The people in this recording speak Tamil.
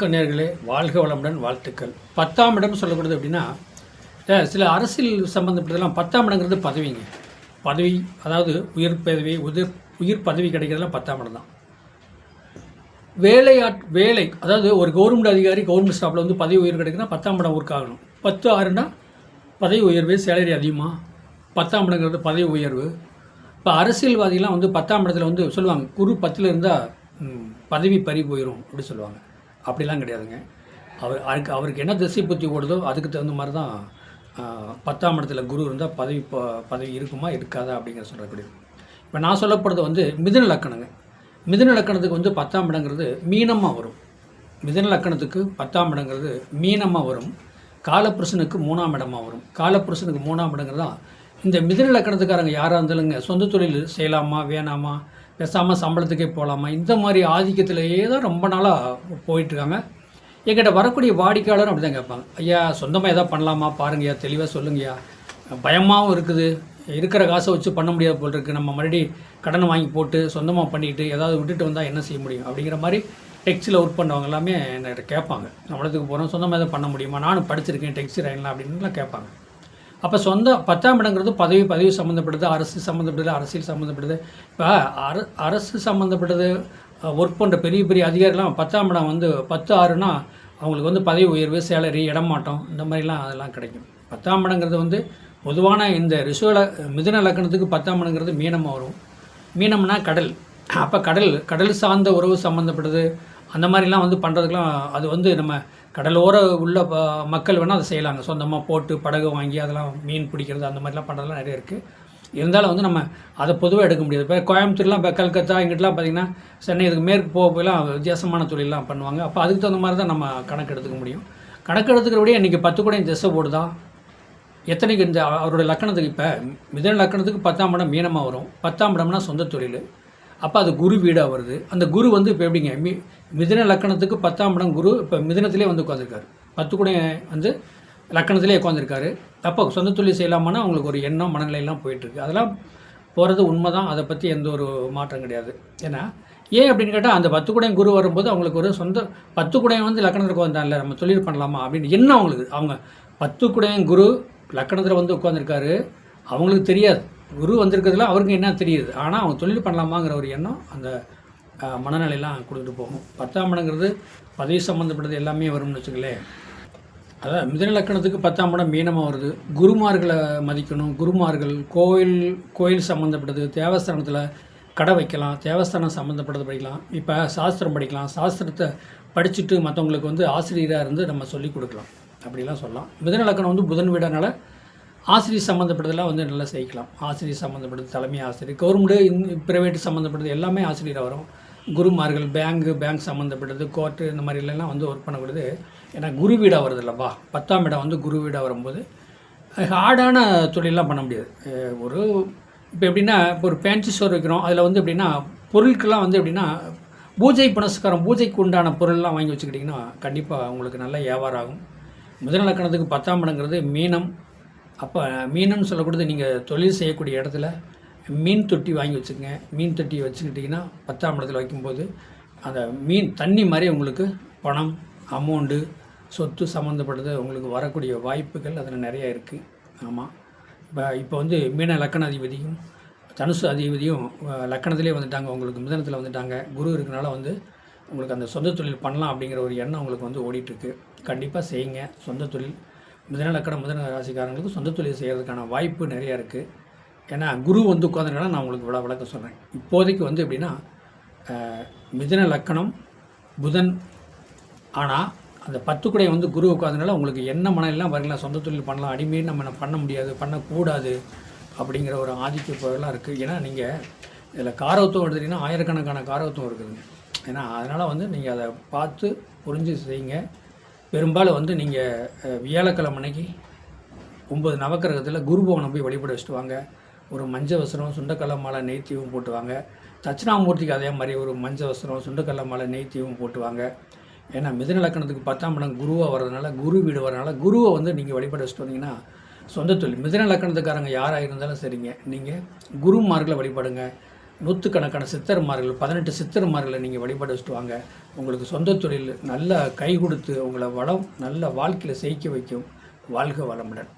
கன்னியர்களே வாழ்க வளமுடன் வாழ்த்துக்கள். பத்தாம் இடம் சொல்லக்கூடாது அப்படின்னா சில அரசியல் சம்மந்தப்பட்டதெல்லாம் பத்தாம் இடங்கிறது பதவிங்க. பதவி அதாவது உயர் பதவி உதிர் உயிர் பதவி கிடைக்கிறதுலாம் பத்தாம் இடம் தான். வேலையாட் வேலை அதாவது ஒரு கவர்மெண்ட் அதிகாரி கவர்மெண்ட் ஸ்டாஃபில் வந்து பதவி உயர்வு கிடைக்குன்னா பத்தாம் இடம் ஊருக்காகணும் பத்து ஆறுனா பதவி உயர்வு சேலரி அதிகமாக பத்தாம் இடங்கிறது பதவி உயர்வு. இப்போ அரசியல்வாதிகள்லாம் வந்து பத்தாம் இடத்துல வந்து சொல்லுவாங்க குரு பத்தில் இருந்தால் பதவி பறி போயிடும் அப்படி சொல்லுவாங்க. அப்படிலாம் கிடையாதுங்க. அவர் அதுக்கு அவருக்கு என்ன திசை புத்தி ஓடுதோ அதுக்கு தகுந்த மாதிரி தான் பத்தாம் இடத்துல குரு இருந்தால் பதவி ப- பதவி இருக்குமா இருக்காதா அப்படிங்கிற சொல்லக்கூடியது இப்போ நான் சொல்லப்படுறது வந்து மிதுன லக்கணங்க. மிதுன லக்கணத்துக்கு வந்து பத்தாம் இடங்கிறது மீனமாக வரும். மிதன லக்கணத்துக்கு பத்தாம் இடங்கிறது மீனமாக வரும். காலப்புருஷனுக்கு மூணாம் இடமா வரும். காலப்புருஷனுக்கு மூணாம் இடங்கிறது தான் இந்த மிதன லக்கணத்துக்காரங்க யாராக இருந்தாலுங்க சொந்த தொழில் செய்யலாமா வேணாமா? பேசாமல் சம்பளத்துக்கே போகலாமா இந்த மாதிரி ஆதிக்கத்திலேயே தான் ரொம்ப நாளாக போயிட்டுருக்காங்க. என்கிட்ட வரக்கூடிய வாடிக்கையாளரும் அப்படி தான் கேட்பாங்க. ஐயா சொந்தமாக எதாவது பண்ணலாமா? பாருங்கய்யா தெளிவாக சொல்லுங்கய்யா. பயமாகவும் இருக்குது. இருக்கிற காசை வச்சு பண்ண முடியாது போல் இருக்குது நம்ம மறுபடியும் கடனை வாங்கி போட்டு சொந்தமாக பண்ணிட்டு ஏதாவது விட்டுட்டு வந்தால் என்ன செய்ய முடியும்? அப்படிங்கிற மாதிரி டெக்ஸ்டில் ஒர்க் பண்ணவங்க எல்லாமே என்ன கேட்பாங்க. நம்மளத்துக்கு போகிறோம் சொந்தமாக எதாவது பண்ண முடியுமா? நானும் படிச்சிருக்கேன். டெக்ஸ்டைல் ஆயிடலாம் அப்படின்லாம் கேட்பாங்க. அப்போ சொந்த பத்தாம் இடங்கிறது பதவி பதவி சம்மந்தப்பட்டது அரசு சம்மந்தப்பட்டது அரசியல் சம்மந்தப்பட்டது இப்போ அர அரசு சம்மந்தப்பட்டது ஒர்க் பண்ணுற பெரிய பெரிய அதிகாரிலாம் பத்தாம் இடம் வந்து பத்து ஆறுனா அவங்களுக்கு வந்து பதவி உயர்வு சேலரி இடமாட்டம் இந்த மாதிரிலாம் அதெல்லாம் கிடைக்கும். பத்தாம் இடங்கிறது வந்து பொதுவான இந்த ரிசுவல மிதுன லக்கணத்துக்கு பத்தாம் இடங்கிறது மீனமாக வரும். மீனம்னா கடல். அப்போ கடல் கடல் சார்ந்த உறவு சம்மந்தப்பட்டது அந்த மாதிரிலாம் வந்து பண்ணுறதுக்கெலாம் அது வந்து நம்ம கடலோர உள்ள ப- மக்கள் வேணால் அதை செய்யலாங்க. சொந்தமாக போட்டு படகு வாங்கி அதெல்லாம் மீன் பிடிக்கிறது அந்த மாதிரிலாம் பண்ணுறதுலாம் நிறைய இருக்குது இருந்தாலும் வந்து நம்ம அதை பொதுவாக எடுக்க முடியாது. இப்போ கோயம்புத்தூர்லாம் இப்போ கல்கத்தா இங்கிட்டலாம் பார்த்திங்கன்னா சென்னை இதுக்கு மேற்கு போக போயெல்லாம் வித்தியாசமான தொழிலெலாம் பண்ணுவாங்க. அப்போ அதுக்கு தகுந்த மாதிரி தான் நம்ம கணக்கு எடுத்துக்க முடியும். கணக்கு எடுத்துக்கிறபடியே இன்றைக்கி பத்து கூட திசை போடுதா? எத்தனைக்கு இந்த அவரோட லக்கணத்துக்கு இப்போ மிதன லக்கணத்துக்கு பத்தாம் இடம் மீனமாக வரும். பத்தாம் இடம்னா சொந்த தொழில். அப்போ அது குரு வீடாக வருது. அந்த குரு வந்து இப்போ எப்படிங்க? மீ மிதன லக்கணத்துக்கு பத்தாம் இடம் குரு இப்போ மிதனத்திலே வந்து உட்காந்துருக்காரு பத்து கூட வந்து லக்கணத்திலே உட்காந்துருக்காரு அப்போ சொந்த தொழில் செய்யலாமான்னா அவங்களுக்கு ஒரு எண்ணம் மனநிலையெல்லாம் போயிட்டுருக்கு. அதெல்லாம் போகிறது உண்மை தான் அதை பற்றி எந்த ஒரு மாற்றம் கிடையாது. ஏன்னா ஏன் அப்படின்னு கேட்டால் அந்த பத்து குடையும் குரு வரும்போது அவங்களுக்கு ஒரு சொந்த பத்து குடையும் வந்து லக்கணத்தில் வந்தால நம்ம தொழில் பண்ணலாமா அப்படின்னு என்ன அவங்களுக்கு. அவங்க பத்து குடையும் குரு லக்கணத்தில் வந்து உட்காந்துருக்காரு அவங்களுக்கு தெரியாது. குரு வந்திருக்கிறதுல அவருக்கு என்ன தெரியுது? ஆனால் அவங்க தொழில் பண்ணலாமாங்கிற ஒரு எண்ணம் அந்த மனநிலையெல்லாம் கொடுத்துட்டு போகும். பத்தாம் இடங்கிறது பதவி சம்மந்தப்பட்டது எல்லாமே வரும்னு வச்சுங்களேன் அதான் மிதன லக்கணத்துக்கு பத்தாம் படம் மீனமாக வருது. குருமார்களை மதிக்கணும். குருமார்கள் கோயில் கோயில் சம்மந்தப்பட்டது தேவஸ்தானத்தில் கடை வைக்கலாம் தேவஸ்தானம் சம்மந்தப்பட்டது படிக்கலாம். இப்போ சாஸ்திரம் படிக்கலாம். சாஸ்திரத்தை படிச்சுட்டு மற்றவங்களுக்கு வந்து ஆசிரியராக இருந்து நம்ம சொல்லிக் கொடுக்கலாம். அப்படிலாம் சொல்லலாம். மிதன லக்கணம் வந்து புதன் வீடனால ஆசிரியர் சம்மந்தப்பட்டதெல்லாம் வந்து நல்லா செய்யலாம். ஆசிரியர் சம்மந்தப்பட்டது தலைமை ஆசிரியர். கவர்மெண்ட்டு ப்ரைவேட் சம்மந்தப்பட்டது எல்லாமே ஆசிரியராக வரும். குருமார்கள் பேங்கு பேங்க் சம்மந்தப்பட்டது கோர்ட்டு இந்த மாதிரிலாம் வந்து ஒர்க் பண்ணக்கூடாது ஏன்னா குரு வீடாக வருது இல்லைப்பா பத்தாம் இடம் வந்து குரு வீடாக வரும்போது ஹார்டான தொழிலெலாம் பண்ண முடியாது. ஒரு இப்போ எப்படின்னா இப்போ ஒரு பேன்சி ஸ்டோர் வைக்கிறோம். அதில் வந்து எப்படின்னா பொருட்கள்லாம் வந்து எப்படின்னா பூஜை புனஸ்காரம் பூஜைக்கு உண்டான பொருள்லாம் வாங்கி வச்சுக்கிட்டிங்கன்னா கண்டிப்பாக உங்களுக்கு நல்ல வியாபாரம் ஆகும். முதல் லக்கணத்துக்கு பத்தாம் இடங்கிறது மீனம். அப்போ மீனம்னு சொல்லக்கூடியது நீங்கள் தொழில் செய்யக்கூடிய இடத்துல மீன் தொட்டி வாங்கி வச்சுக்கோங்க. மீன் தொட்டி வச்சுக்கிட்டிங்கன்னா பத்தாம் இடத்துல வைக்கும்போது அந்த மீன் தண்ணி மாதிரி உங்களுக்கு பணம் அமௌண்ட்டு சொத்து சம்மந்தப்பட்டது உங்களுக்கு வரக்கூடிய வாய்ப்புகள் அதில் நிறைய இருக்குது ஆமாம் இப்போ இப்போ வந்து மீன லக்கண அதிபதியும் தனுசு அதிபதியும் லக்கணத்திலே வந்துட்டாங்க. உங்களுக்கு மிதனத்தில் வந்துட்டாங்க. குரு இருக்கனால வந்து உங்களுக்கு அந்த சொந்த தொழில் பண்ணலாம் அப்படிங்கிற ஒரு எண்ணம் உங்களுக்கு வந்து ஓடிட்டுருக்கு. கண்டிப்பாக செய்யுங்க. சொந்த தொழில் மிதன லக்கணம் மிதன ராசிக்காரங்களுக்கு சொந்த தொழில் செய்கிறதுக்கான வாய்ப்பு நிறையா இருக்குது ஏன்னா குரு வந்து உட்காந்துருக்கா நான் உங்களுக்கு விள விளக்கம் சொல்கிறேன் இப்போதைக்கு வந்து எப்படின்னா மிதன லக்கணம் புதன் ஆனால் அந்த பத்து குடை வந்து குரு உட்காந்தனால உங்களுக்கு என்ன மனநிலாம் வரலாம் சொந்த தொழில் பண்ணலாம் அடிமையை நம்ம என்ன பண்ண முடியாது பண்ணக்கூடாது அப்படிங்கிற ஒரு ஆதிக்க பொருளாக இருக்குது ஏன்னா நீங்கள் இதில் காரவத்துவம் எடுத்துட்டிங்கன்னா ஆயிரக்கணக்கான காரவத்துவம் இருக்குதுங்க. ஏன்னா அதனால் வந்து நீங்கள் அதை பார்த்து புரிஞ்சு செய்யுங்க. பெரும்பாலும் வந்து நீங்கள் வியாழக்கிழமை அன்னைக்கு ஒன்பது நவக்கிரகத்தில் குருபவனை போய் வழிபட வச்சுட்டு வாங்க. ஒரு மஞ்ச வசரம் சுண்டக்கல்ல மாலை நெய்த்தியும் போட்டுவாங்க. தட்சிணாமூர்த்திக்கு அதே மாதிரி ஒரு மஞ்ச வசரம் சுண்டக்கல்ல மாலை நெய்த்தியும் போட்டுவாங்க. ஏன்னா மிதுன லக்கணத்துக்கு பத்தாம் இடம் குருவாக வர்றதுனால குரு வீடு வரதுனால குருவை வந்து நீங்கள் வழிபட வச்சுட்டு வந்தீங்கன்னா சொந்த தொழில். மிதுன லக்கணத்துக்காரங்க யாராக இருந்தாலும் சரிங்க. நீங்கள் குருமார்களை வழிபடுங்க. நூற்றுக்கணக்கான சித்தர்மார்கள் பதினெட்டு சித்தர்மார்களை நீங்கள் வழிபட வச்சுட்டு வாங்க. உங்களுக்கு சொந்த தொழில் நல்ல கை கொடுத்து உங்களை வளம் நல்ல வாழ்க்கையில் ஜெயிக்க வைக்கும். வாழ்க வளமுடன்.